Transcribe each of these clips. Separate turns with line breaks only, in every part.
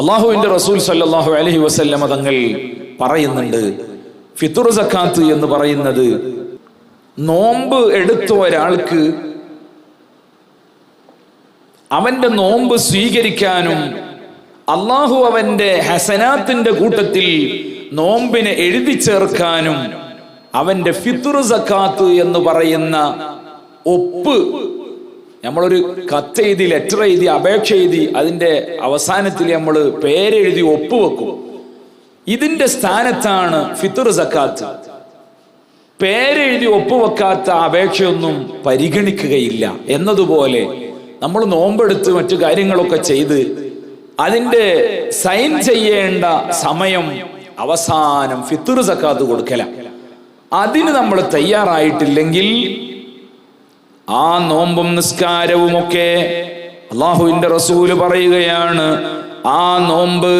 അള്ളാഹുവിന്റെ റസൂൽ സല്ലാഹു അലഹി വസല്ലമ തങ്ങൾ പറയുന്നുണ്ട് ഫിത്തുർ സക്കാത്ത് എന്ന് പറയുന്നത് നോമ്പ് എടുത്ത ഒരാൾക്ക് അവന്റെ നോമ്പ് സ്വീകരിക്കാനും അള്ളാഹു അവന്റെ ഹസനാത്തിന്റെ കൂട്ടത്തിൽ നോമ്പിനെ എഴുതി ചേർക്കാനും അവന്റെ ഫിത്തുർ സക്കാത്ത് എന്ന് പറയുന്ന ഒപ്പ് നമ്മളൊരു കത്ത് എഴുതി ലെറ്റർ എഴുതി അപേക്ഷ എഴുതി അതിന്റെ അവസാനത്തിൽ നമ്മൾ പേരെഴുതി ഒപ്പുവെക്കും. ഇതിന്റെ സ്ഥാനത്താണ് ഫിത്തുർ സക്കാത്ത്. പേരെഴുതി ഒപ്പുവെക്കാത്ത അപേക്ഷയൊന്നും പരിഗണിക്കുകയില്ല. എന്നതുപോലെ നമ്മൾ നോമ്പെടുത്ത് മറ്റു കാര്യങ്ങളൊക്കെ ചെയ്ത് അതിന്റെ സൈൻ ചെയ്യേണ്ട സമയം അവസാനം ഫിത്തുർ സക്കാത്ത് കൊടുക്കല. അതിന് നമ്മൾ തയ്യാറായിട്ടില്ലെങ്കിൽ ആ നോമ്പും നിസ്കാരവും ഒക്കെ അള്ളാഹുവിന്റെ റസൂൽ പറയുകയാണ്. ആ നോമ്പ്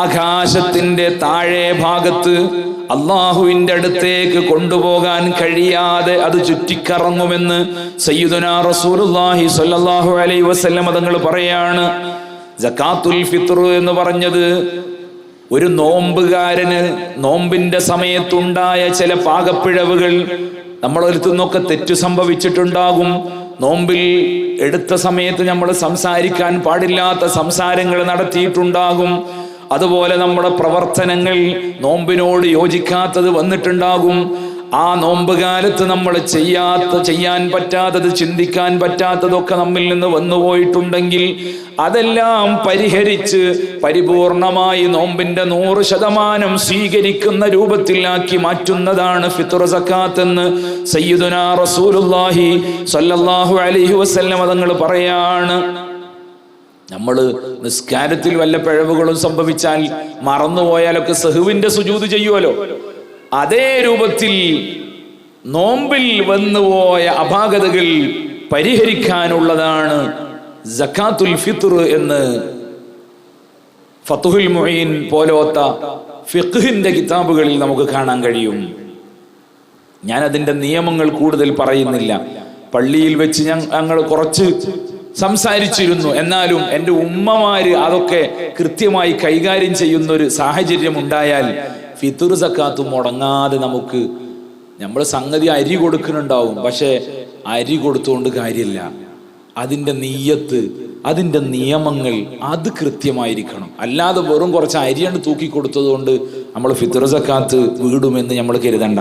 ആകാശത്തിന്റെ താഴെ ഭാഗത്ത് അള്ളാഹുവിന്റെ അടുത്തേക്ക് കൊണ്ടുപോകാൻ കഴിയാതെ അത് ചുറ്റിക്കറങ്ങുമെന്ന് സയ്യിദുനാ റസൂലുള്ളാഹി സ്വല്ലല്ലാഹു അലൈഹി വസല്ലം തങ്ങൾ പറയാണ്. ജക്കാത്തുൽ ഫിത്ർ എന്ന് പറഞ്ഞത് ഒരു നോമ്പുകാരന് നോമ്പിന്റെ സമയത്തുണ്ടായ ചില പാകപ്പിഴവുകൾ നമ്മളൊരുത്തു നിന്നൊക്കെ തെറ്റു സംഭവിച്ചിട്ടുണ്ടാകും. നോമ്പിൽ എടുത്ത സമയത്ത് നമ്മൾ സംസാരിക്കാൻ പാടില്ലാത്ത സംസാരങ്ങൾ നടത്തിയിട്ടുണ്ടാകും. അതുപോലെ നമ്മുടെ പ്രവർത്തനങ്ങൾ നോമ്പിനോട് യോജിക്കാത്തത് വന്നിട്ടുണ്ടാകും. ആ നോമ്പ് കാലത്ത് നമ്മൾ ചെയ്യാത്ത ചെയ്യാൻ പറ്റാത്തത് ചിന്തിക്കാൻ പറ്റാത്തതൊക്കെ നമ്മിൽ നിന്ന് വന്നുപോയിട്ടുണ്ടെങ്കിൽ അതെല്ലാം പരിഹരിച്ച് പരിപൂർണമായി നോമ്പിന്റെ നൂറ് ശതമാനം സ്വീകരിക്കുന്ന രൂപത്തിലാക്കി മാറ്റുന്നതാണ് ഫിത്തുർ സക്കാത്ത് എന്ന് സയ്യിദുനാ റസൂലുല്ലാഹി സ്വല്ലല്ലാഹു അലൈഹി വസല്ലം തങ്ങൾ പറയാണ്. നമ്മൾ നിസ്കാരത്തിൽ വല്ല പിഴവുകളും സംഭവിച്ചാൽ മറന്നുപോയാലൊക്കെ സഹുവിന്റെ സുജൂത് ചെയ്യുമല്ലോ അതേ രൂപത്തിൽ നോമ്പിൽ വന്നുപോയ അപാകതകൾ പരിഹരിക്കാനുള്ളതാണ് ജക്കാത്തുൽ ഫിത്ർ എന്ന് ഫത്തുഹുൽ മൊയ്ൻ പോലോത്ത ഫിഖ്ഹിന്റെ കിതാബുകളിൽ നമുക്ക് കാണാൻ കഴിയും. ഞാൻ അതിന്റെ നിയമങ്ങൾ കൂടുതൽ പറയുന്നില്ല. പള്ളിയിൽ വെച്ച് ഞങ്ങൾ കുറച്ച് സംസാരിച്ചിരുന്നു. എന്നാലും എന്റെ ഉമ്മമാര് അതൊക്കെ കൃത്യമായി കൈകാര്യം ചെയ്യുന്ന ഒരു സാഹചര്യം ഉണ്ടായാൽ ഫിത്തുർ സക്കാത്ത് മുടങ്ങാതെ നമുക്ക് നമ്മൾ സംഗതി അരി കൊടുക്കുന്നുണ്ടാവും. പക്ഷെ അരി കൊടുത്തുകൊണ്ട് കാര്യമില്ല അതിന്റെ നീയത്ത് അതിന്റെ നിയമങ്ങൾ അത് കൃത്യമായിരിക്കണം. അല്ലാതെ വെറും കുറച്ച് അരിയാണ് തൂക്കി കൊടുത്തതുകൊണ്ട് നമ്മൾ ഫിത്തുർ സക്കാത്ത് വീടുമെന്ന് നമ്മൾ കരുതണ്ട.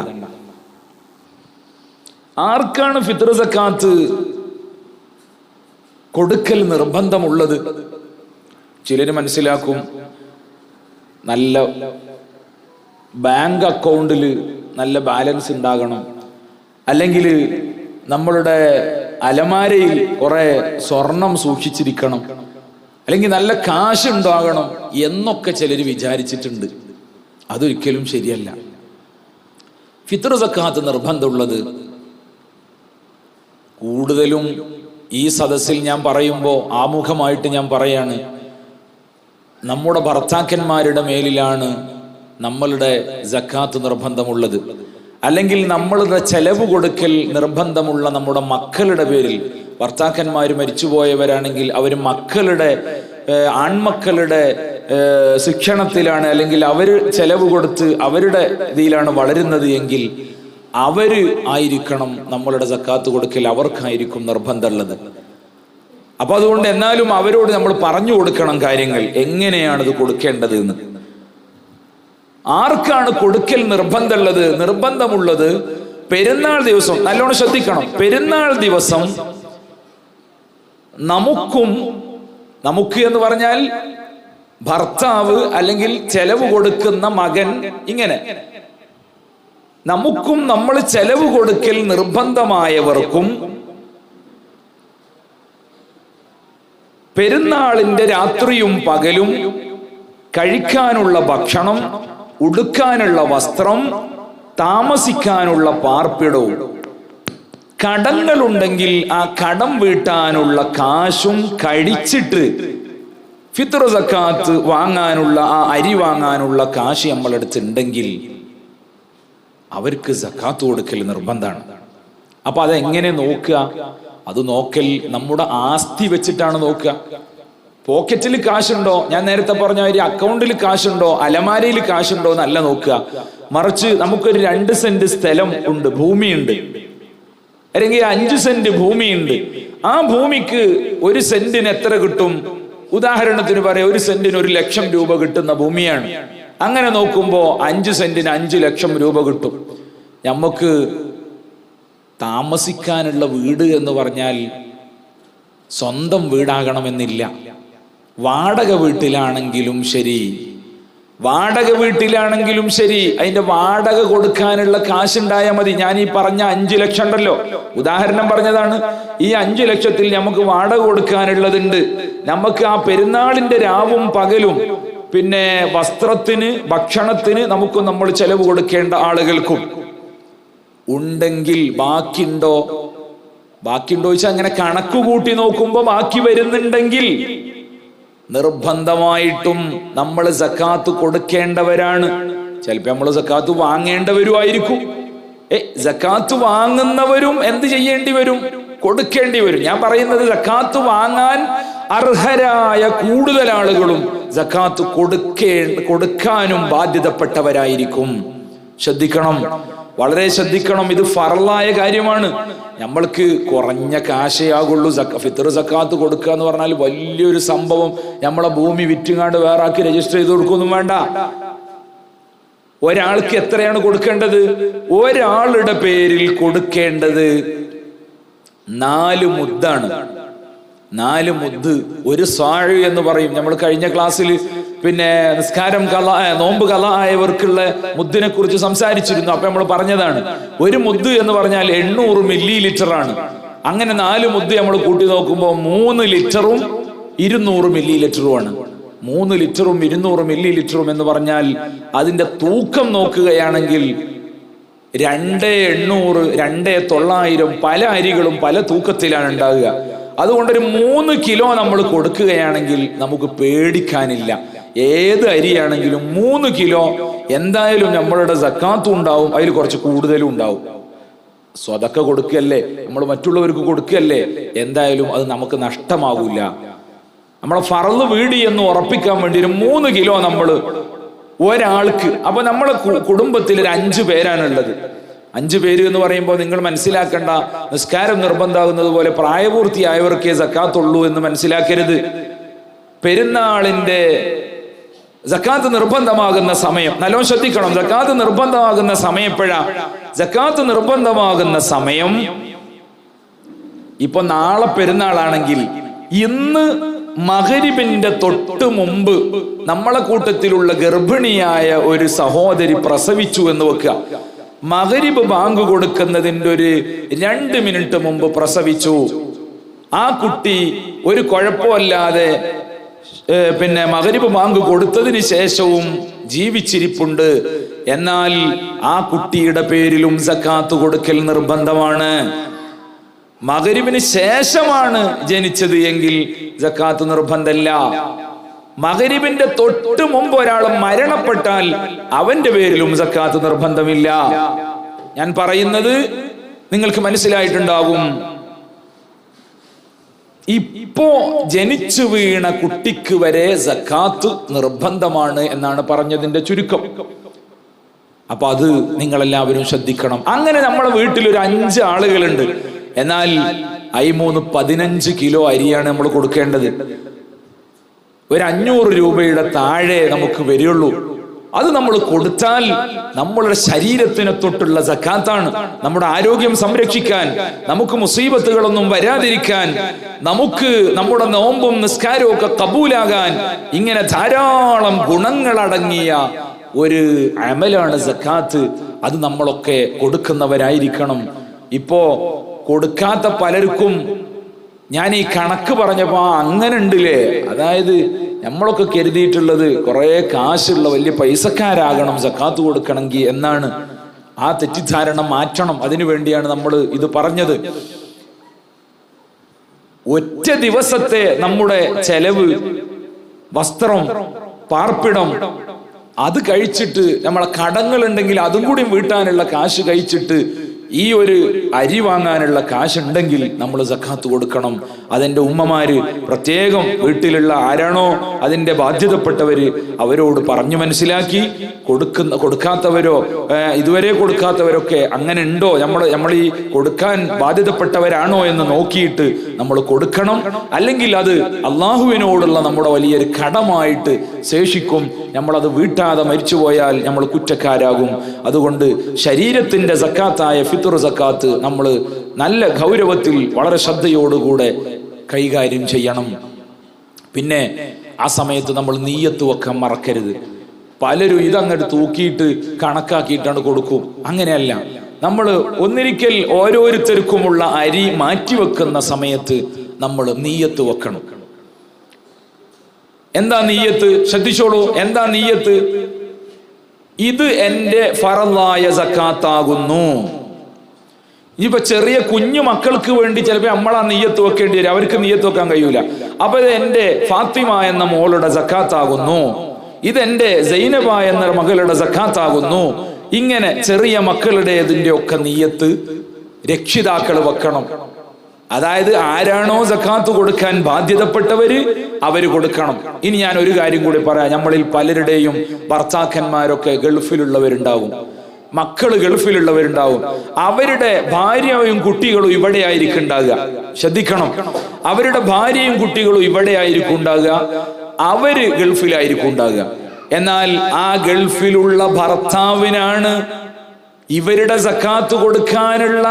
ആർക്കാണ് ഫിത്തുർ സക്കാത്ത് കൊടുക്കൽ നിർബന്ധമുള്ളത്? ചിലര് മനസ്സിലാക്കും നല്ല ബാങ്ക് അക്കൗണ്ടിൽ നല്ല ബാലൻസ് ഉണ്ടാകണം. അല്ലെങ്കിൽ നമ്മളുടെ അലമാരയിൽ കുറെ സ്വർണം സൂക്ഷിച്ചിരിക്കണം. അല്ലെങ്കിൽ നല്ല കാശ് ഉണ്ടാകണം എന്നൊക്കെ ചിലർ വിചാരിച്ചിട്ടുണ്ട്. അതൊരിക്കലും ശരിയല്ല. ഫിത്രസക്കാത്ത് നിർബന്ധമുള്ളത് കൂടുതലും ഈ സദസ്സിൽ ഞാൻ പറയുമ്പോൾ ആമുഖമായിട്ട് ഞാൻ പറയാണ് നമ്മുടെ ഭർത്താക്കന്മാരുടെ മേലിലാണ് നമ്മളുടെ ജക്കാത്ത് നിർബന്ധമുള്ളത്. അല്ലെങ്കിൽ നമ്മളുടെ ചെലവ് കൊടുക്കൽ നിർബന്ധമുള്ള നമ്മുടെ മക്കളുടെ പേരിൽ. ഭർത്താക്കന്മാർ മരിച്ചുപോയവരാണെങ്കിൽ അവർ മക്കളുടെ ആൺമക്കളുടെ ശിക്ഷണത്തിലാണ് അല്ലെങ്കിൽ അവർ ചെലവ് കൊടുത്ത് അവരുടെ ഇതിലാണ് വളരുന്നത് എങ്കിൽ അവർ ആയിരിക്കണം നമ്മളുടെ സക്കാത്ത് കൊടുക്കൽ അവർക്കായിരിക്കും നിർബന്ധമുള്ളത്. അപ്പൊ അതുകൊണ്ട് എന്നാലും അവരോട് നമ്മൾ പറഞ്ഞു കൊടുക്കണം കാര്യങ്ങൾ. എങ്ങനെയാണ് ഇത് കൊടുക്കേണ്ടത് എന്ന് ആർക്കാണ് കൊടുക്കൽ നിർബന്ധമുള്ളത്? നിർബന്ധമുള്ളത് പെരുന്നാൾ ദിവസം. നല്ലോണം ശ്രദ്ധിക്കണം. പെരുന്നാൾ ദിവസം നമുക്കും നമുക്ക് എന്ന് പറഞ്ഞാൽ ഭർത്താവ് അല്ലെങ്കിൽ ചെലവ് കൊടുക്കുന്ന മകൻ ഇങ്ങനെ. നമുക്കും നമ്മൾ ചെലവ് കൊടുക്കൽ നിർബന്ധമായവർക്കും പെരുന്നാളിന്റെ രാത്രിയും പകലും കഴിക്കാനുള്ള ഭക്ഷണം ഉടുക്കാനുള്ള വസ്ത്രം താമസിക്കാനുള്ള പാർപ്പിടവും. കടങ്ങളുണ്ടെങ്കിൽ ആ കടം വീട്ടാനുള്ള കാശും കഴിച്ചിട്ട് ഫിത്ര സക്കാത്ത് വാങ്ങാനുള്ള ആ അരി വാങ്ങാനുള്ള കാശ് നമ്മളെടുത്തുണ്ടെങ്കിൽ അവർക്ക് സക്കാത്ത് കൊടുക്കൽ നിർബന്ധമാണ്. അപ്പൊ അതെങ്ങനെ നോക്കുക? അത് നോക്കൽ നമ്മുടെ ആസ്തി വെച്ചിട്ടാണ് നോക്കുക. പോക്കറ്റിൽ കാശുണ്ടോ? ഞാൻ നേരത്തെ പറഞ്ഞ ഒരു അക്കൗണ്ടിൽ കാശുണ്ടോ? അലമാരയിൽ കാശുണ്ടോ എന്നല്ല നോക്കുക. മറിച്ച് നമുക്കൊരു രണ്ട് സെന്റ് സ്ഥലം ഉണ്ട് ഭൂമിയുണ്ട്. അല്ലെങ്കിൽ അഞ്ച് സെന്റ് ഭൂമിയുണ്ട്. ആ ഭൂമിക്ക് ഒരു സെന്റിന് എത്ര കിട്ടും? ഉദാഹരണത്തിന് പറയാം ഒരു സെന്റിന് ഒരു ലക്ഷം രൂപ കിട്ടുന്ന ഭൂമിയാണ്. അങ്ങനെ നോക്കുമ്പോ അഞ്ച് സെന്റിന് അഞ്ച് ലക്ഷം രൂപ കിട്ടും. നമുക്ക് താമസിക്കാനുള്ള വീട് എന്ന് പറഞ്ഞാൽ സ്വന്തം വീടാകണമെന്നില്ല. വാടക വീട്ടിലാണെങ്കിലും ശരി. വാടക വീട്ടിലാണെങ്കിലും ശരി. അതിന്റെ വാടക കൊടുക്കാനുള്ള കാശുണ്ടായാൽ മതി. ഞാൻ ഈ പറഞ്ഞ അഞ്ചു ലക്ഷം ഉണ്ടല്ലോ. ഉദാഹരണം പറഞ്ഞതാണ്. ഈ അഞ്ചു ലക്ഷത്തിൽ നമുക്ക് വാടക കൊടുക്കാനുള്ളതുണ്ട്. നമുക്ക് ആ പെരുന്നാളിന്റെ രാവും പകലും പിന്നെ വസ്ത്രത്തിന് ഭക്ഷണത്തിന് നമുക്ക് നമ്മൾ ചെലവ് കൊടുക്കേണ്ട ആളുകൾക്കും. ഉണ്ടെങ്കിൽ ബാക്കിണ്ടോ? ബാക്കിയുണ്ടോ ചോദിച്ചാൽ അങ്ങനെ കണക്ക് കൂട്ടി നോക്കുമ്പോ ബാക്കി വരുന്നുണ്ടെങ്കിൽ നിർബന്ധമായിട്ടും നമ്മൾ സക്കാത്ത് കൊടുക്കേണ്ടവരാണ്. ചിലപ്പോ നമ്മൾ സക്കാത്ത് വാങ്ങേണ്ടവരുമായിരിക്കും ഏ സക്കാത്ത് വാങ്ങുന്നവരും എന്ത് ചെയ്യേണ്ടി വരും? കൊടുക്കേണ്ടി വരും. ഞാൻ പറയുന്നത് സക്കാത്ത് വാങ്ങാൻ അർഹരായ കൂടുതൽ ആളുകളും സക്കാത്ത് കൊടുക്കേ കൊടുക്കാനും ബാധ്യതപ്പെട്ടവരായിരിക്കും. ശ്രദ്ധിക്കണം. വളരെ ശ്രദ്ധിക്കണം ഇത് ഫറലായ കാര്യമാണ്. നമ്മൾക്ക് കുറഞ്ഞ കാശയാകുള്ളൂ ഫിത്തർ സക്കാത്ത് കൊടുക്കുക എന്ന് പറഞ്ഞാൽ വലിയൊരു സംഭവം. നമ്മളെ ഭൂമി വിറ്റുങ്ങാണ്ട് വേറാക്കി രജിസ്റ്റർ ചെയ്ത് കൊടുക്കൊന്നും വേണ്ട. ഒരാൾക്ക് എത്രയാണ് കൊടുക്കേണ്ടത്? ഒരാളുടെ പേരിൽ കൊടുക്കേണ്ടത് നാല് മുദ്ദാണ്. നാല് മുദ്ദ് ഒരു സാഴ് എന്ന് പറയും. നമ്മൾ കഴിഞ്ഞ ക്ലാസ്സിൽ പിന്നെ നിസ്കാരം കല നോമ്പ് കല ആയവർക്കുള്ള മുദ്ദിനെ കുറിച്ച് സംസാരിച്ചിരുന്നു. അപ്പൊ നമ്മൾ പറഞ്ഞതാണ് ഒരു മുദ്ദ് എന്ന് പറഞ്ഞാൽ എണ്ണൂറ് മില്ലി ലിറ്റർ ആണ്. അങ്ങനെ നാല് മുദ്ദ് നമ്മൾ കൂട്ടി നോക്കുമ്പോൾ മൂന്ന് ലിറ്ററും ഇരുന്നൂറ് മില്ലി ലിറ്ററുമാണ് മൂന്ന് ലിറ്ററും ഇരുന്നൂറ് മില്ലി ലിറ്ററും എന്ന് പറഞ്ഞാൽ അതിന്റെ തൂക്കം നോക്കുകയാണെങ്കിൽ രണ്ട് എണ്ണൂറ് രണ്ട് തൊള്ളായിരം പല അരികളും പല തൂക്കത്തിലാണ് ഉണ്ടാകുക അതുകൊണ്ടൊരു മൂന്ന് കിലോ നമ്മൾ കൊടുക്കുകയാണെങ്കിൽ നമുക്ക് പേടിക്കാനില്ല. ഏത് അരിയാണെങ്കിലും മൂന്ന് കിലോ എന്തായാലും നമ്മളുടെ സക്കാത്തും ഉണ്ടാവും അതിൽ കുറച്ച് കൂടുതലും ഉണ്ടാവും. സ്വതക്ക കൊടുക്കല്ലേ നമ്മൾ മറ്റുള്ളവർക്ക് കൊടുക്കല്ലേ എന്തായാലും അത് നമുക്ക് നഷ്ടമാകൂല നമ്മളെ ഫറന്ന് വീടി എന്ന് ഉറപ്പിക്കാൻ വേണ്ടി ഒരു മൂന്ന് കിലോ നമ്മൾ ഒരാൾക്ക് അപ്പൊ നമ്മളെ കുടുംബത്തിൽ ഒരു അഞ്ചു പേരാണുള്ളത്. അഞ്ചു പേര് എന്ന് പറയുമ്പോൾ നിങ്ങൾ മനസ്സിലാക്കേണ്ട നിസ്കാരം നിർബന്ധമാകുന്നത് പോലെ പ്രായപൂർത്തിയായവർക്കേ സക്കാത്തുള്ളൂ എന്ന് മനസ്സിലാക്കരുത്. പെരുന്നാളിന്റെ ജക്കാത്ത് നിർബന്ധമാകുന്ന സമയം. നല്ലോണം ശ്രദ്ധിക്കണം. ജക്കാത്ത് നിർബന്ധമാകുന്ന സമയം ജക്കാത്ത് നിർബന്ധമാകുന്ന സമയം ഇപ്പൊ നാളെ പെരുന്നാളാണെങ്കിൽ ഇന്ന് മകരിബിന്റെ തൊട്ട് മുമ്പ് നമ്മളെ കൂട്ടത്തിലുള്ള ഗർഭിണിയായ ഒരു സഹോദരി പ്രസവിച്ചു എന്ന് വെക്കുക. മകരിബ് ബാങ്ക് കൊടുക്കുന്നതിന്റെ ഒരു രണ്ട് മിനിറ്റ് മുമ്പ് പ്രസവിച്ചു. ആ കുട്ടി ഒരു കുഴപ്പമല്ലാതെ പിന്നെ മകരിബ് മാങ്ക് കൊടുത്തതിന് ശേഷവും ജീവിച്ചിരിപ്പുണ്ട്. എന്നാൽ ആ കുട്ടിയുടെ പേരിലും സക്കാത്ത് കൊടുക്കൽ നിർബന്ധമാണ്. മകരിബിന് ശേഷമാണ് ജനിച്ചത് എങ്കിൽ ജക്കാത്ത് നിർബന്ധമല്ല മകരിബിന്റെ തൊട്ട് മുമ്പ് ഒരാൾ മരണപ്പെട്ടാൽ അവന്റെ പേരിലും സക്കാത്ത് നിർബന്ധമില്ല. ഞാൻ പറയുന്നത് നിങ്ങൾക്ക് മനസ്സിലായിട്ടുണ്ടാകും. ഇപ്പോ ജനിച്ചു വീണ കുട്ടിക്ക് വരെ സക്കാത്ത് നിർബന്ധമാണ് എന്നാണ് പറഞ്ഞതിന്റെ ചുരുക്കം. അപ്പൊ അത് നിങ്ങളെല്ലാവരും ശ്രദ്ധിക്കണം. അങ്ങനെ നമ്മളെ വീട്ടിൽ ഒരു അഞ്ച് ആളുകളുണ്ട്. എന്നാൽ അയിമൂന്ന് പതിനഞ്ച് കിലോ അരിയാണ് നമ്മൾ കൊടുക്കേണ്ടത്. ഒരു അഞ്ഞൂറ് രൂപയുടെ താഴെ നമുക്ക് വരികയുള്ളൂ അത് നമ്മൾ കൊടുത്താൽ നമ്മളുടെ ശരീരത്തിനെ തൊട്ടുള്ള സക്കാത്താണ്. നമ്മുടെ ആരോഗ്യം സംരക്ഷിക്കാൻ നമുക്ക് മുസീബത്തുകളൊന്നും വരാതിരിക്കാൻ നമുക്ക് നമ്മുടെ നോമ്പും നിസ്കാരവും ഒക്കെ കബൂലാകാൻ ഇങ്ങനെ ധാരാളം ഗുണങ്ങളടങ്ങിയ ഒരു അമലാണ് സക്കാത്ത് അത് നമ്മളൊക്കെ കൊടുക്കുന്നവരായിരിക്കണം. ഇപ്പോ കൊടുക്കാത്ത പലർക്കും ഞാൻ ഈ കണക്ക് പറഞ്ഞപ്പോ അങ്ങനെ ഉണ്ടല്ലേ അതായത് നമ്മളൊക്കെ കരുതിയിട്ടുള്ളത് കുറെ കാശുള്ള വലിയ പൈസക്കാരാകണം സക്കാത്ത് കൊടുക്കണമെങ്കിൽ എന്നാണ് ആ തെറ്റിദ്ധാരണ മാറ്റണം. അതിനു വേണ്ടിയാണ് നമ്മൾ ഇത് പറഞ്ഞത്. ഒറ്റ ദിവസത്തെ നമ്മുടെ ചെലവ് വസ്ത്രം പാർപ്പിടം അത് കഴിച്ചിട്ട് നമ്മളെ കടങ്ങൾ ഉണ്ടെങ്കിൽ അതും കൂടി വീട്ടാനുള്ള കാശ് കഴിച്ചിട്ട് ഈ ഒരു അരി വാങ്ങാനുള്ള കാശുണ്ടെങ്കിൽ നമ്മൾ സക്കാത്ത് കൊടുക്കണം. അതെന്റെ ഉമ്മമാര് പ്രത്യേകം വീട്ടിലുള്ള ആരാണോ അതിന്റെ ബാധ്യതപ്പെട്ടവര് അവരോട് പറഞ്ഞു മനസ്സിലാക്കി. കൊടുക്കുന്ന കൊടുക്കാത്തവരോ ഇതുവരെ കൊടുക്കാത്തവരൊക്കെ അങ്ങനെ ഉണ്ടോ? നമ്മൾ നമ്മൾ ഈ കൊടുക്കാൻ ബാധ്യതപ്പെട്ടവരാണോ എന്ന് നോക്കിയിട്ട് നമ്മൾ കൊടുക്കണം. അല്ലെങ്കിൽ അത് അള്ളാഹുവിനോടുള്ള നമ്മുടെ വലിയൊരു കടമായിട്ട് ശേഷിക്കും. നമ്മളത് വീട്ടാതെ മരിച്ചുപോയാൽ നമ്മൾ കുറ്റക്കാരാകും. അതുകൊണ്ട് ശരീരത്തിന്റെ സക്കാത്തായ ഫിത്തുർ സക്കാത്ത് നമ്മൾ നല്ല ഗൗരവത്തിൽ വളരെ ശ്രദ്ധയോടുകൂടെ കൈകാര്യം ചെയ്യണം. പിന്നെ ആ സമയത്ത് നമ്മൾ നീയത്ത് വെക്കാൻ മറക്കരുത്. പലരും ഇതങ്ങോട്ട് തൂക്കിയിട്ട് കണക്കാക്കിയിട്ടാണ് കൊടുക്കും. അങ്ങനെയല്ല. നമ്മൾ ഒന്നിരിക്കൽ ഓരോരുത്തർക്കുമുള്ള അരി മാറ്റിവെക്കുന്ന സമയത്ത് നമ്മൾ നീയത്ത് വെക്കണം. എന്താ നീയത്ത്? ശ്രദ്ധിച്ചോളൂ. എന്താ നീയത്ത്? ഇത് എന്റെ ഫറലായ സക്കാത്താകുന്നു. ഇനിയിപ്പോ ചെറിയ കുഞ്ഞു മക്കൾക്ക് വേണ്ടി ചിലപ്പോ നമ്മളാ നീയത്ത് വെക്കേണ്ടി വരും. അവർക്ക് നീയത്ത് വെക്കാൻ കഴിയൂല. അപ്പൊ ഇത് എന്റെ ഫാത്തിമ എന്ന മോളുടെ സക്കാത്താകുന്നു. ഇതെന്റെ സൈനബ എന്ന മകളുടെ സക്കാത്താകുന്നു. ഇങ്ങനെ ചെറിയ മക്കളുടെ ഇതിന്റെ ഒക്കെ നീയത്ത് രക്ഷിതാക്കൾ വെക്കണം. അതായത് ആരാണോ സക്കാത്ത് കൊടുക്കാൻ ബാധ്യതപ്പെട്ടവര് അവർ കൊടുക്കണം. ഇനി ഞാൻ ഒരു കാര്യം കൂടി പറയാം. നമ്മളിൽ പലരുടെയും ഭർത്താക്കന്മാരൊക്കെ ഗൾഫിലുള്ളവരുണ്ടാവും. മക്കൾ ഗൾഫിലുള്ളവരുണ്ടാവും. അവരുടെ ഭാര്യയും കുട്ടികളും ഇവിടെ ആയിരിക്കും ഉണ്ടാകുക. ശ്രദ്ധിക്കണം. അവരുടെ ഭാര്യയും കുട്ടികളും ഇവിടെ ആയിരിക്കും ഉണ്ടാകുക. അവർ ഗൾഫിലായിരിക്കും ഉണ്ടാകുക. എന്നാൽ ആ ഗൾഫിലുള്ള ഭർത്താവിനാണ് ഇവരുടെ സക്കാത്ത് കൊടുക്കാനുള്ള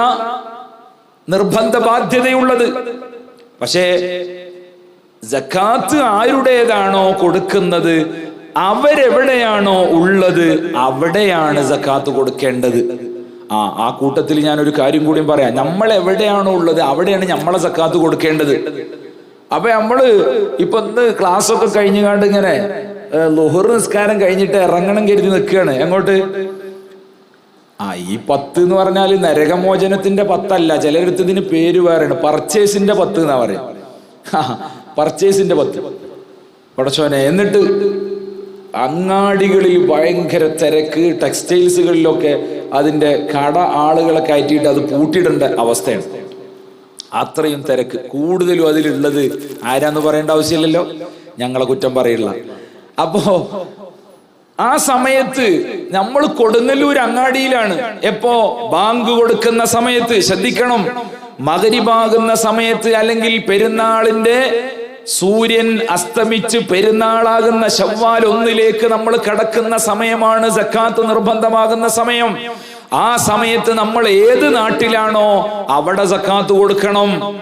നിർബന്ധ ബാധ്യതയുള്ളത് പക്ഷേ ജക്കാത്ത് ആരുടേതാണോ കൊടുക്കുന്നത്? അവരെവിടെയാണോ ഉള്ളത്? അവിടെയാണ് ജക്കാത്ത് കൊടുക്കേണ്ടത്. ആ ആ കൂട്ടത്തിൽ ഞാൻ ഒരു കാര്യം കൂടിയും പറയാം. നമ്മൾ എവിടെയാണോ ഉള്ളത് അവിടെയാണ് നമ്മളെ സക്കാത്ത് കൊടുക്കേണ്ടത്. അപ്പൊ നമ്മൾ ഇപ്പൊ ഇന്ന് ക്ലാസ് ഒക്കെ കഴിഞ്ഞു കണ്ട് ഇങ്ങനെ ലുഹർ നിസ്കാരം കഴിഞ്ഞിട്ട് ഇറങ്ങണം കരുതി നിൽക്കുകയാണ്. എങ്ങോട്ട്? ആ ഈ പത്ത് എന്ന് പറഞ്ഞാൽ നരകമോചനത്തിന്റെ പത്തല്ല. ചിലരുത്തതിന് പേര് വേറെയാണ്. പർച്ചേസിന്റെ പത്ത് എന്നാ പറയാം. പർച്ചേസിന്റെ പത്ത്. പടച്ചോനെ എന്നിട്ട് അങ്ങാടികളിൽ ഭയങ്കര തിരക്ക് ടെക്സ്റ്റൈൽസുകളിലൊക്കെ അതിന്റെ കട ആളുകളെ കയറ്റിയിട്ട് അത് പൂട്ടിയിടേണ്ട അവസ്ഥയാണ്. അത്രയും തിരക്ക്. കൂടുതലും അതിലുള്ളത് ആരാന്ന് പറയേണ്ട ആവശ്യമില്ലല്ലോ. ഞങ്ങളെ കുറ്റം പറയില്ല. അപ്പോ ആ സമയത്ത് നമ്മൾ കൊടുങ്ങല്ലൂർ അങ്ങാടിയിലാണ്. എപ്പോ? ബാങ്ക് കൊടുക്കുന്ന സമയത്ത്. ശ്രദ്ധിക്കണം. മകരിപാകുന്ന സമയത്ത് അല്ലെങ്കിൽ പെരുന്നാളിന്റെ സൂര്യൻ അസ്തമിച്ച് പെരുന്നാളാകുന്ന ശവ്വാൽ ഒന്നിലേക്ക് നമ്മൾ കടക്കുന്ന സമയമാണ്. സക്കാത്ത് നിർബന്ധമാകുന്ന സമയം. ആ സമയത്ത് നമ്മൾ ഏത് നാട്ടിലാണോ അവിടെ സക്കാത്ത് കൊടുക്കണം.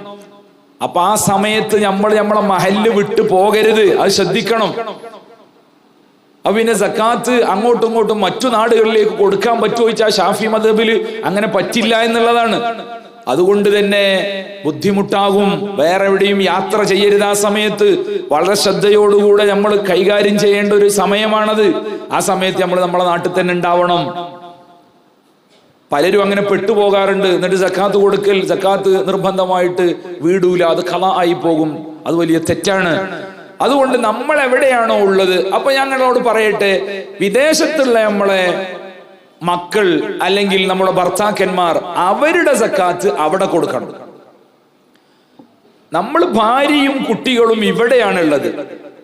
അപ്പൊ ആ സമയത്ത് നമ്മൾ നമ്മളെ മഹല്ല് വിട്ടു പോകരുത്. അത് ശ്രദ്ധിക്കണം. അപ്പൊ പിന്നെ സക്കാത്ത് അങ്ങോട്ടും ഇങ്ങോട്ടും മറ്റു നാടുകളിലേക്ക് കൊടുക്കാൻ പറ്റുമോ ചോദിച്ചാൽ ഷാഫി മദബിൽ അങ്ങനെ പറ്റില്ല എന്നുള്ളതാണ്. അതുകൊണ്ട് തന്നെ ബുദ്ധിമുട്ടാകും. വേറെ എവിടെയും യാത്ര ചെയ്യരുത് ആ സമയത്ത്. വളരെ ശ്രദ്ധയോടുകൂടെ നമ്മൾ കൈകാര്യം ചെയ്യേണ്ട ഒരു സമയമാണത്. ആ സമയത്ത് നമ്മൾ നമ്മളെ നാട്ടിൽ തന്നെ ഉണ്ടാവണം. പലരും അങ്ങനെ പെട്ടുപോകാറുണ്ട്. എന്നിട്ട് സക്കാത്ത് കൊടുക്കൽ സക്കാത്ത് നിർബന്ധമായിട്ട് വീടൂല. അത് കള ആയി പോകും. അത് വലിയ തെറ്റാണ്. അതുകൊണ്ട് നമ്മൾ എവിടെയാണോ ഉള്ളത്? അപ്പൊ ഞങ്ങളോട് പറയട്ടെ വിദേശത്തുള്ള നമ്മളെ മക്കൾ അല്ലെങ്കിൽ നമ്മുടെ ഭർത്താക്കന്മാർ അവരുടെ സക്കാത്ത് അവിടെ കൊടുക്കണം. നമ്മൾ ഭാര്യയും കുട്ടികളും ഇവിടെയാണുള്ളത്.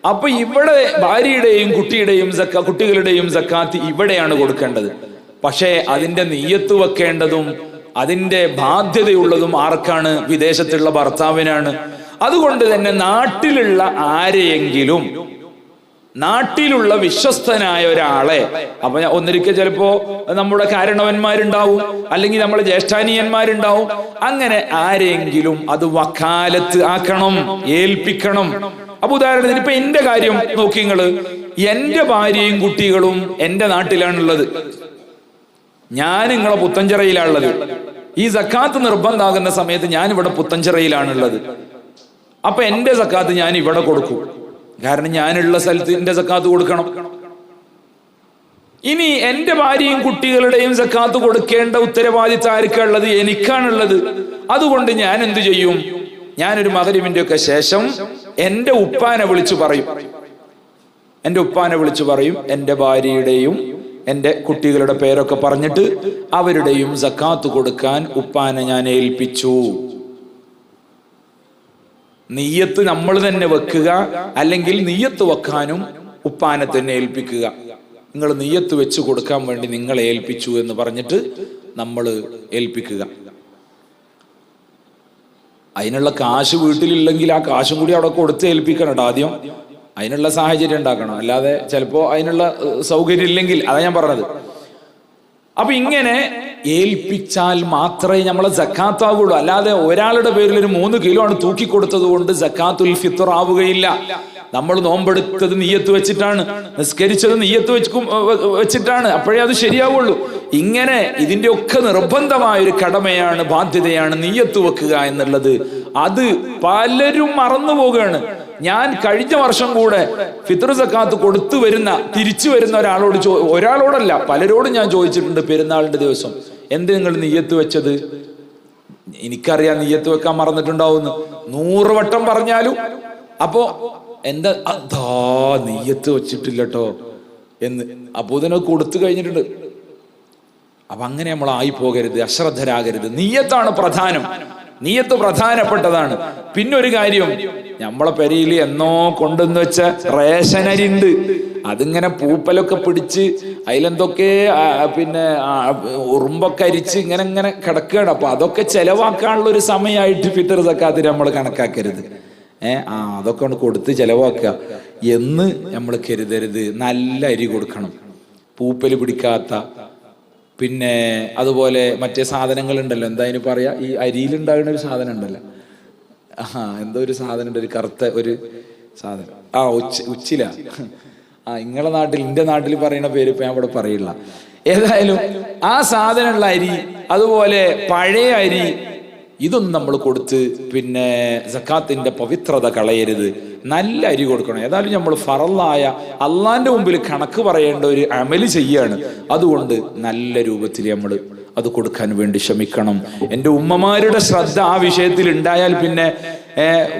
അപ്പൊ ഇവിടെ ഭാര്യയുടെയും കുട്ടിയുടെയും സക്ക കുട്ടികളുടെയും സക്കാത്ത് ഇവിടെയാണ് കൊടുക്കേണ്ടത്. പക്ഷേ അതിന്റെ നീയത്ത് വെക്കേണ്ടതും അതിന്റെ ബാധ്യതയുള്ളതും ആർക്കാണ്? വിദേശത്തുള്ള ഭർത്താവിനാണ്. അതുകൊണ്ട് തന്നെ നാട്ടിലുള്ള ആരെയെങ്കിലും നാട്ടിലുള്ള വിശ്വസ്തനായ ഒരാളെ അപ്പൊ ഒന്നിരിക്കൽ ചിലപ്പോ നമ്മുടെ കാരണവന്മാരുണ്ടാവും അല്ലെങ്കിൽ നമ്മുടെ ജ്യേഷ്ഠാനീയന്മാരുണ്ടാവും അങ്ങനെ ആരെങ്കിലും അത് വക്കാലത്ത് ആക്കണം ഏൽപ്പിക്കണം. അപ്പൊ ഉദാഹരണത്തിന് ഇപ്പൊ എന്റെ കാര്യം നോക്കി എന്റെ ഭാര്യയും കുട്ടികളും എന്റെ നാട്ടിലാണുള്ളത്. ഞാൻ നിങ്ങളെ പുത്തഞ്ചിറയിലാണുള്ളത് ഈ സക്കാത്ത് നിർബന്ധമാകുന്ന സമയത്ത് ഞാൻ ഇവിടെ പുത്തഞ്ചിറയിലാണുള്ളത് അപ്പൊ എന്റെ സക്കാത്ത് ഞാൻ ഇവിടെ കൊടുക്കും. കാരണം ഞാനുള്ള സ്ഥലത്ത് എന്റെ സക്കാത്ത് കൊടുക്കണം. ഇനി എന്റെ ഭാര്യയും കുട്ടികളുടെയും സക്കാത്ത് കൊടുക്കേണ്ട ഉത്തരവാദിത്തം ആർക്കുള്ളത് എനിക്കാണുള്ളത്. അതുകൊണ്ട് ഞാൻ എന്തു ചെയ്യും? ഞാനൊരു മകരിവിന്റെ ഒക്കെ ശേഷം എന്റെ ഉപ്പാനെ വിളിച്ചു പറയും. എന്റെ ഉപ്പാനെ വിളിച്ചു പറയും. എന്റെ ഭാര്യയുടെയും എന്റെ കുട്ടികളുടെ പേരൊക്കെ പറഞ്ഞിട്ട് അവരുടെയും സക്കാത്ത് കൊടുക്കാൻ ഉപ്പാനെ ഞാൻ ഏൽപ്പിച്ചു. നീയത്ത് നമ്മൾ തന്നെ വെക്കുക അല്ലെങ്കിൽ നീയത്ത് വെക്കാനും ഉപ്പാനെ തന്നെ ഏൽപ്പിക്കുക. നിങ്ങൾ നീയത്ത് വെച്ച് കൊടുക്കാൻ വേണ്ടി നിങ്ങളെ ഏൽപ്പിച്ചു എന്ന് പറഞ്ഞിട്ട് നമ്മൾ ഏൽപ്പിക്കുക. അതിനുള്ള കാശ് വീട്ടിലില്ലെങ്കിൽ ആ കാശും കൂടി അവിടെ കൊടുത്ത് ഏൽപ്പിക്കണം കേട്ടോ ആദ്യം. അതിനുള്ള സാഹചര്യം ഉണ്ടാക്കണം. അല്ലാതെ ചിലപ്പോ അതിനുള്ള സൗകര്യം ഇല്ലെങ്കിൽ അതാ ഞാൻ പറഞ്ഞത്. അപ്പൊ ഇങ്ങനെ ഏൽപ്പിച്ചാൽ മാത്രമേ നമ്മളെ ജക്കാത്ത് ആവുള്ളൂ അല്ലാതെ ഒരാളുടെ പേരിൽ ഒരു മൂന്ന് കിലോ ആണ് തൂക്കി കൊടുത്തത് കൊണ്ട് ജക്കാത്തുൽ ഫിത്തർ ആവുകയില്ല. നമ്മൾ നോമ്പെടുത്തത് നീയത്ത് വെച്ചിട്ടാണ്. നിസ്കരിച്ചത് നീയത്ത് വെച്ച് വെച്ചിട്ടാണ്. അപ്പോഴേ അത് ശരിയാവുള്ളൂ. ഇങ്ങനെ ഇതിന്റെ ഒക്കെ നിർബന്ധമായ ഒരു കടമയാണ് ബാധ്യതയാണ് നീയത്ത് വെക്കുക എന്നുള്ളത്. അത് പലരും മറന്നു പോവുകയാണ് ഞാൻ കഴിഞ്ഞ വർഷം കൂടെ ഫിത്ർ സക്കാത്ത് കൊടുത്തു വരുന്ന തിരിച്ചു വരുന്ന ഒരാളോട് ഒരാളോടല്ല പലരോടും ഞാൻ ചോദിച്ചിട്ടുണ്ട് പെരുന്നാളിന്റെ ദിവസം. എന്ത് നിങ്ങൾ നെയ്യത്ത് വെച്ചത്? എനിക്കറിയാം നെയ്യത്ത് വെക്കാൻ മറന്നിട്ടുണ്ടാവുന്നു നൂറ് വട്ടം പറഞ്ഞാലും. അപ്പോ എന്താ അതാ നെയ്യത്ത് വെച്ചിട്ടില്ല കേട്ടോ എന്ന്. അപ്പൊ കൊടുത്തു കഴിഞ്ഞിട്ടുണ്ട്. അപ്പൊ അങ്ങനെ നമ്മൾ ആയി പോകരുത് അശ്രദ്ധരാകരുത്. നീയത്താണ് പ്രധാനം. നീയത്ത് പ്രധാനപ്പെട്ടതാണ്. പിന്നൊരു കാര്യം നമ്മളെ പെരയിൽ എന്നോ കൊണ്ടെന്ന് വെച്ച റേഷനരിണ്ട് അതിങ്ങനെ പൂപ്പലൊക്കെ പിടിച്ച് അതിലെന്തൊക്കെ പിന്നെ ഉറുമ്പൊക്കെ അരിച്ച് ഇങ്ങനെ ഇങ്ങനെ കിടക്കുകയാണ് അപ്പൊ അതൊക്കെ ചെലവാക്കാനുള്ള ഒരു സമയമായിട്ട് ഫിത്തർ സക്കാത്തിന് നമ്മൾ കണക്കാക്കരുത്. ഏ ആ അതൊക്കെ കൊണ്ട് കൊടുത്ത് ചെലവാക്കുക. എന്ന് നമ്മൾ കരുതരുത്. നല്ല അരി കൊടുക്കണം. പൂപ്പൽ പിടിക്കാത്ത. പിന്നെ അതുപോലെ മറ്റേ സാധനങ്ങൾ ഉണ്ടല്ലോ എന്താ അതിന് പറയാ? ഈ അരിയിലുണ്ടാകുന്ന ഒരു സാധനം ഉണ്ടല്ലോ. ആ എന്തോ ഒരു സാധനം ഒരു കറുത്ത ഒരു സാധനം. ആ ഉച്ച ഉച്ചില. ആ നിങ്ങളെ നാട്ടിൽ എന്റെ നാട്ടിൽ പറയുന്ന പേര് ഇപ്പൊ ഞാൻ ഇവിടെ പറയില്ല. ഏതായാലും ആ സാധനമുള്ള അരി അതുപോലെ പഴയ അരി ഇതൊന്നും നമ്മൾ കൊടുത്ത് പിന്നെ സക്കാത്തിന്റെ പവിത്രത കളയരുത്. നല്ല അരി കൊടുക്കണം. ഏതായാലും നമ്മൾ ഫറലായ അള്ളാന്റെ മുമ്പിൽ കണക്ക് പറയേണ്ട ഒരു അമൽ ചെയ്യാണ്. അതുകൊണ്ട് നല്ല രൂപത്തിൽ നമ്മൾ അത് കൊടുക്കാൻ വേണ്ടി ശ്രമിക്കണം. എന്റെ ഉമ്മമാരുടെ ശ്രദ്ധ ആ വിഷയത്തിൽ ഉണ്ടായാൽ പിന്നെ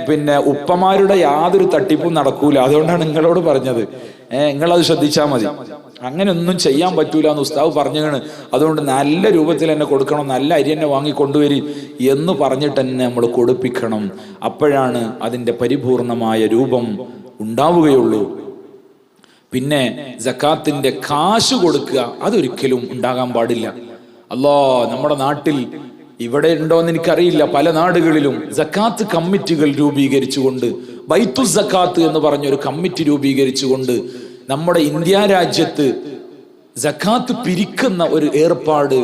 പിന്നെ ഉപ്പമാരുടെ യാതൊരു തട്ടിപ്പും നടക്കൂല. അതുകൊണ്ടാണ് നിങ്ങളോട് പറഞ്ഞത്. നിങ്ങളത് ശ്രദ്ധിച്ചാൽ മതി. അങ്ങനെ ഒന്നും ചെയ്യാൻ പറ്റൂല എന്ന് ഉസ്താവ് പറഞ്ഞാണ് അതുകൊണ്ട് നല്ല രൂപത്തിൽ എന്നെ കൊടുക്കണം നല്ല അരി എന്നെ വാങ്ങി കൊണ്ടുവരി എന്ന് പറഞ്ഞിട്ട് തന്നെ നമ്മൾ കൊടുപ്പിക്കണം. അപ്പോഴാണ് അതിന്റെ പരിപൂർണമായ രൂപം ഉണ്ടാവുകയുള്ളൂ. പിന്നെ ജക്കാത്തിന്റെ കാശ് കൊടുക്കുക അതൊരിക്കലും ഉണ്ടാകാൻ പാടില്ല. അല്ലോ നമ്മുടെ നാട്ടിൽ ഇവിടെ ഉണ്ടോന്ന് എനിക്കറിയില്ല. പല നാടുകളിലും ജക്കാത്ത് കമ്മിറ്റികൾ രൂപീകരിച്ചുകൊണ്ട് ബൈത്തു ജക്കാത്ത് എന്ന് പറഞ്ഞ ഒരു കമ്മിറ്റി രൂപീകരിച്ചുകൊണ്ട് നമ്മുടെ ഇന്ത്യ രാജ്യത്ത് ജക്കാത്ത് പിരിക്കുന്ന ഒരു ഏർപ്പാട്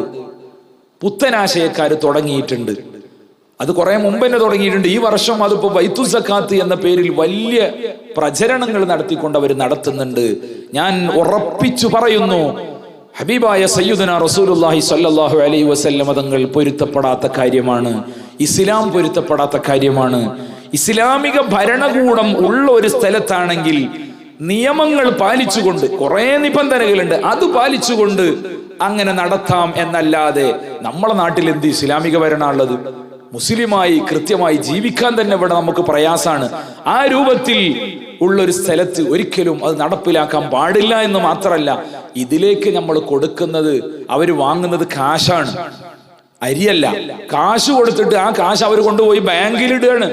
പുത്തനാശയക്കാർ തുടങ്ങിയിട്ടുണ്ട്. അത് കുറെ മുമ്പ് തന്നെ തുടങ്ങിയിട്ടുണ്ട്. ഈ വർഷം അതിപ്പോ വൈത്തു സക്കാത്ത് എന്ന പേരിൽ വലിയ പ്രചരണങ്ങൾ നടത്തിക്കൊണ്ട് അവർ നടത്തുന്നുണ്ട്. ഞാൻ ഉറപ്പിച്ചു പറയുന്നു ഹബീബായ സയ്യുദന റസൂലുല്ലാഹി സല്ലല്ലാഹു അലൈഹി വസല്ലം തങ്ങൾ പൊരുത്തപ്പെടാത്ത കാര്യമാണ്. ഇസ്ലാം പൊരുത്തപ്പെടാത്ത കാര്യമാണ്. ഇസ്ലാമിക ഭരണകൂടം ഉള്ള ഒരു സ്ഥലത്താണെങ്കിൽ നിയമങ്ങൾ പാലിച്ചുകൊണ്ട് കുറെ നിബന്ധനകളുണ്ട് അത് പാലിച്ചുകൊണ്ട് അങ്ങനെ നടത്താം എന്നല്ലാതെ നമ്മളെ നാട്ടിൽ എന്ത് ഇസ്ലാമിക ഭരണമുള്ളത് മുസ്ലിമായി കൃത്യമായി ജീവിക്കാൻ തന്നെ ഇവിടെ നമുക്ക് പ്രയാസാണ്. ആ രൂപത്തിൽ ഉള്ളൊരു സ്ഥലത്ത് ഒരിക്കലും അത് നടപ്പിലാക്കാൻ പാടില്ല എന്ന് മാത്രമല്ല ഇതിലേക്ക് നമ്മൾ കൊടുക്കുന്നത് അവർ വാങ്ങുന്നത് കാശാണ്. അരിയല്ല. കാശ് കൊടുത്തിട്ട് ആ കാശ് അവർ കൊണ്ടുപോയി ബാങ്കിൽ ഇടുകയാണ്.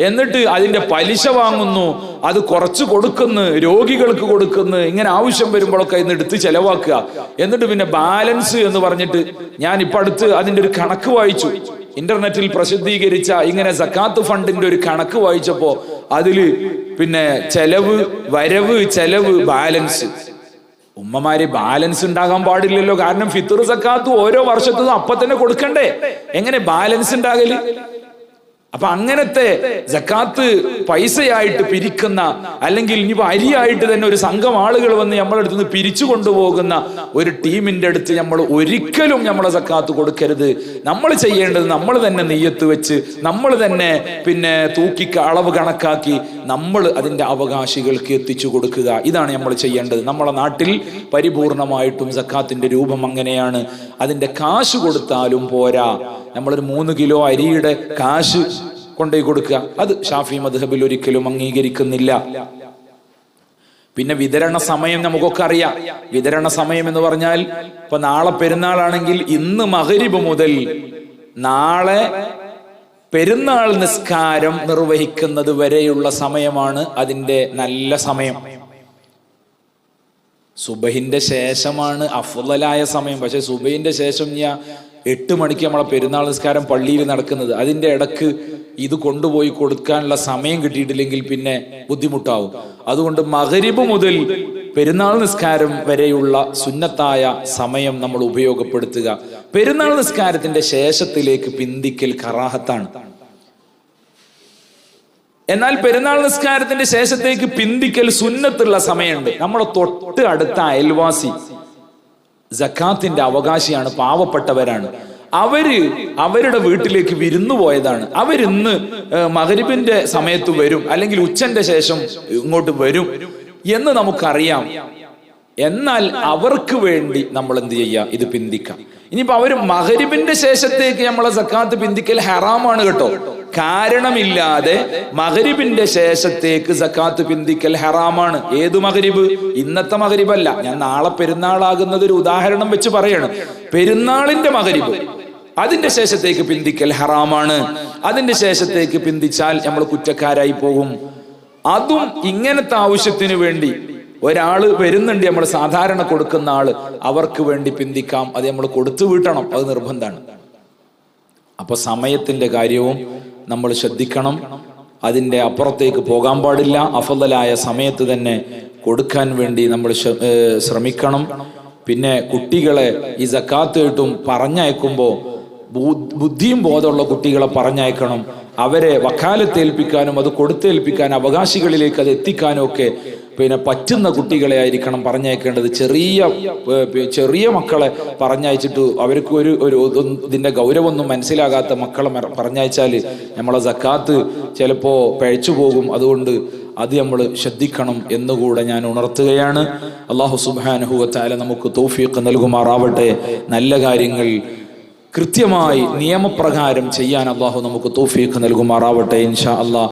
എന്നിട്ട് അതിന്റെ പലിശ വാങ്ങുന്നു. അത് കുറച്ച് കൊടുക്കുന്നു രോഗികൾക്ക് കൊടുക്കുന്നു ഇങ്ങനെ ആവശ്യം വരുമ്പോഴൊക്കെ ഇന്ന് എടുത്ത് ചെലവാക്കുക. എന്നിട്ട് പിന്നെ ബാലൻസ് എന്ന് പറഞ്ഞിട്ട് ഞാൻ ഇപ്പൊ അടുത്ത് അതിന്റെ ഒരു കണക്ക് വായിച്ചു. ഇന്റർനെറ്റിൽ പ്രസിദ്ധീകരിച്ച ഇങ്ങനെ സക്കാത്ത് ഫണ്ടിന്റെ ഒരു കണക്ക് വായിച്ചപ്പോ അതിൽ പിന്നെ ചെലവ് വരവ് ചെലവ് ബാലൻസ്. ഉമ്മമാര് ബാലൻസ് ഉണ്ടാകാൻ പാടില്ലല്ലോ. കാരണം ഫിത്തർ സക്കാത്ത് ഓരോ വർഷത്തും അപ്പൊ തന്നെ കൊടുക്കണ്ടേ? എങ്ങനെ ബാലൻസ് ഉണ്ടാകൽ? അപ്പൊ അങ്ങനത്തെ ജക്കാത്ത് പൈസയായിട്ട് പിരിക്കുന്ന അല്ലെങ്കിൽ ഇനിയിപ്പോ അരിയായിട്ട് തന്നെ ഒരു സംഘം ആളുകൾ വന്ന് നമ്മളെ അടുത്ത് നിന്ന് പിരിച്ചു കൊണ്ടുപോകുന്ന ഒരു ടീമിന്റെ അടുത്ത് നമ്മൾ ഒരിക്കലും നമ്മളെ ജക്കാത്ത് കൊടുക്കരുത്. നമ്മൾ ചെയ്യേണ്ടത് നമ്മൾ തന്നെ നെയ്യത്ത് വെച്ച് നമ്മൾ തന്നെ പിന്നെ തൂക്കി അളവ് കണക്കാക്കി നമ്മൾ അതിന്റെ അവകാശികൾക്ക് എത്തിച്ചു കൊടുക്കുക. ഇതാണ് നമ്മൾ ചെയ്യേണ്ടത്. നമ്മളെ നാട്ടിൽ പരിപൂർണമായിട്ടും സക്കാത്തിന്റെ രൂപം അങ്ങനെയാണ്. അതിന്റെ കാശ് കൊടുത്താലും പോരാ. നമ്മളൊരു മൂന്ന് കിലോ അരിയുടെ കാശ് കൊണ്ടുപോയി കൊടുക്കുക. അത് ഷാഫി മദ്ഹബിൽ ഒരിക്കലും അംഗീകരിക്കുന്നില്ല. പിന്നെ വിതരണ സമയം നമുക്കൊക്കെ അറിയാം. വിതരണ സമയം എന്ന് പറഞ്ഞാൽ ഇപ്പൊ നാളെ പെരുന്നാളാണെങ്കിൽ ഇന്ന് മകരിബ് മുതൽ നാളെ പെരുന്നാൾ നിസ്കാരം നിർവഹിക്കുന്നത് വരെയുള്ള സമയമാണ് അതിന്റെ നല്ല സമയം. സുബഹിന്റെ ശേഷമാണ് അഫുലായ സമയം. പക്ഷെ സുബഹിന്റെ ശേഷം ഞാൻ എട്ട് മണിക്ക് നമ്മളെ പെരുന്നാൾ നിസ്കാരം പള്ളിയിൽ നടക്കുന്നത്. അതിന്റെ ഇടയ്ക്ക് ഇത് കൊണ്ടുപോയി കൊടുക്കാനുള്ള സമയം കിട്ടിയിട്ടില്ലെങ്കിൽ പിന്നെ ബുദ്ധിമുട്ടാവും. അതുകൊണ്ട് മകരിബ് മുതൽ പെരുന്നാൾ നിസ്കാരം വരെയുള്ള സുന്നത്തായ സമയം നമ്മൾ ഉപയോഗപ്പെടുത്തുക. പെരുന്നാൾ നിസ്കാരത്തിന്റെ ശേഷത്തിലേക്ക് പിന്തിക്കൽ കറാഹത്താണ്. എന്നാൽ പെരുന്നാൾ നിസ്കാരത്തിന്റെ ശേഷത്തേക്ക് പിന്തിക്കൽ സുന്നത്തുള്ള സമയമുണ്ട്. നമ്മുടെ തൊട്ട് അടുത്ത അയൽവാസി ജക്കാത്തിന്റെ അവകാശിയാണ് പാവപ്പെട്ടവരാണ്. അവർ അവരുടെ വീട്ടിലേക്ക് വിരുന്നു പോയതാണ്. അവരിന്ന് മകരിബിന്റെ സമയത്ത് വരും അല്ലെങ്കിൽ ഉച്ചന്റെ ശേഷം ഇങ്ങോട്ട് വരും എന്ന് നമുക്കറിയാം. എന്നാൽ അവർക്ക് വേണ്ടി നമ്മൾ എന്ത് ചെയ്യുക ഇത് പിന്തിക്കാം. ഇനിയിപ്പോ അവർ മകരിബിന്റെ ശേഷത്തേക്ക് നമ്മളെ സക്കാത്ത് പിന്തിക്കൽ ഹറാമാണ് കേട്ടോ. കാരണമില്ലാതെ മകരിബിന്റെ ശേഷത്തേക്ക് സക്കാത്ത് പിന്തിക്കൽ ഹറാമാണ്. ഏത് മകരിബ് ഇന്നത്തെ മകരിബല്ല ഞാൻ നാളെ പെരുന്നാളാകുന്നത് ഒരു ഉദാഹരണം വെച്ച് പറയാണ്. പെരുന്നാളിന്റെ മകരിബ് അതിന്റെ ശേഷത്തേക്ക് പിന്തിക്കൽ ഹറാമാണ്. അതിന്റെ ശേഷത്തേക്ക് പിന്തിച്ചാൽ നമ്മൾ കുറ്റക്കാരായി പോകും. അതും ഇങ്ങനത്തെ ആവശ്യത്തിന് വേണ്ടി ഒരാൾ വരുന്നുണ്ട് നമ്മൾ സാധാരണ കൊടുക്കുന്ന ആൾ അവർക്ക് വേണ്ടി പിന്തിക്കാം അത് നമ്മൾ കൊടുത്തു വീട്ടണം അത് നിർബന്ധമാണ്. അപ്പൊ സമയത്തിന്റെ കാര്യവും നമ്മൾ ശ്രദ്ധിക്കണം അതിന്റെ അപ്പുറത്തേക്ക് പോകാൻ പാടില്ല അഫലായ സമയത്ത് തന്നെ കൊടുക്കാൻ വേണ്ടി നമ്മൾ ശ്രമിക്കണം. പിന്നെ കുട്ടികളെ ഈ സക്കാത്ത് കിട്ടും പറഞ്ഞയക്കുമ്പോൾ ബുദ്ധിയും ബോധമുള്ള കുട്ടികളെ പറഞ്ഞയക്കണം. അവരെ വക്കാലത്തേൽപ്പിക്കാനും അത് കൊടുത്തേൽപ്പിക്കാൻ അവകാശികളിലേക്ക് അത് എത്തിക്കാനും ഒക്കെ പിന്നെ പറ്റുന്ന കുട്ടികളെ ആയിരിക്കണം പറഞ്ഞയക്കേണ്ടത്. ചെറിയ ചെറിയ മക്കളെ പറഞ്ഞയച്ചിട്ട് അവർക്ക് ഒരു ഒരു ഇതിന്റെ ഗൗരവമൊന്നും മനസ്സിലാകാത്ത മക്കളെ പറഞ്ഞയച്ചാൽ നമ്മളെ സക്കാത്ത് ചിലപ്പോ പഴച്ചു പോകും. അതുകൊണ്ട് അത് നമ്മൾ ശ്രദ്ധിക്കണം എന്നുകൂടെ ഞാൻ ഉണർത്തുകയാണ്. അള്ളാഹു സുബാനുഹുവത്തായ നമുക്ക് തോഫിയൊക്കെ നൽകുമാറാവട്ടെ. നല്ല കാര്യങ്ങൾ കൃത്യമായി നിയമപ്രകാരം ചെയ്യാൻ അള്ളാഹു നമുക്ക് തോഫിയൊക്കെ നൽകുമാറാവട്ടെ ഇൻഷാ അള്ളാഹ്